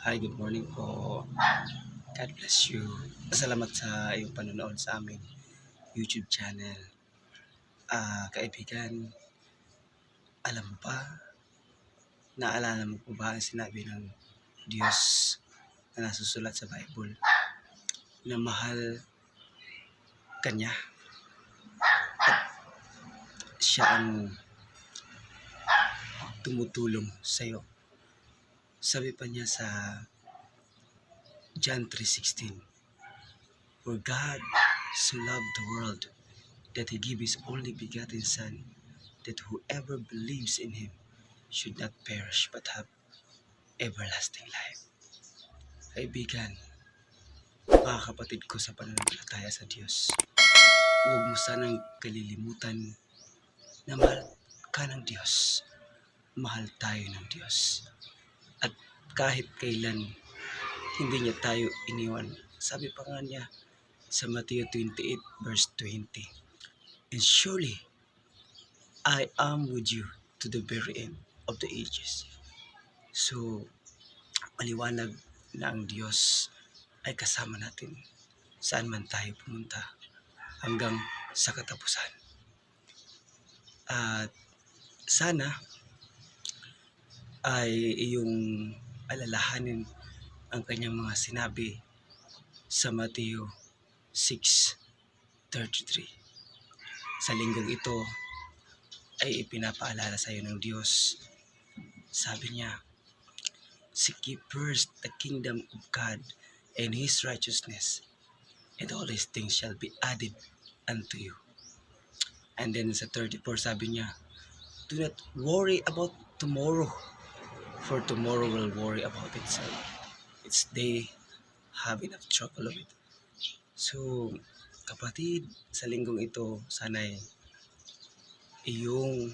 Hi, good morning po. God bless you. Salamat sa iyong panonood sa aming YouTube channel. Ah, kaibigan, alam mo ba, naalala mo po ba ang sinabi ng Diyos na nasusulat sa Bible na mahal kanya at siya ang tumutulong sa iyo. Sabi pa niya sa John 3.16 For God so loved the world that He gave His only begotten Son that whoever believes in Him should not perish but have everlasting life. Kaibigan, mga kapatid ko sa pananampalataya sa Diyos, huwag mo sanang kalilimutan na mahal ka ng Diyos. Mahal tayo ng Diyos. Kahit kailan, hindi niya tayo iniwan. Sabi pa nga niya sa Matthew 28 verse 20, And surely, I am with you to the very end of the ages. So, maliwanag na ang Diyos ay kasama natin saan man tayo pumunta hanggang sa katapusan. At sana ay iyong alalahanin ang kanyang mga sinabi sa Mateo 6.33. Sa linggong ito ay ipinapaalala sa iyo ng Diyos. Sabi niya, Seek first the kingdom of God and His righteousness, and all these things shall be added unto you. And then sa 34 sabi niya, Do not worry about tomorrow, for tomorrow will worry about itself. Its day have enough trouble of it. So, kapatid, sa linggong ito, sana'y iyong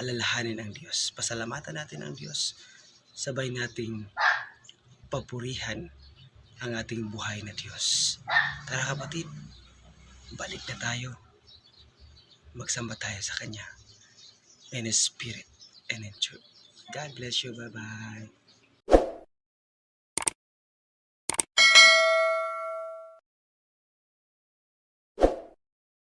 alalahanin ang Diyos. Pasalamatan natin ang Diyos. Sabay nating papurihan ang ating buhay na Diyos. Tara kapatid, balik na tayo. Magsamba tayo sa Kanya. In Spirit and in truth. God bless you. Bye-bye.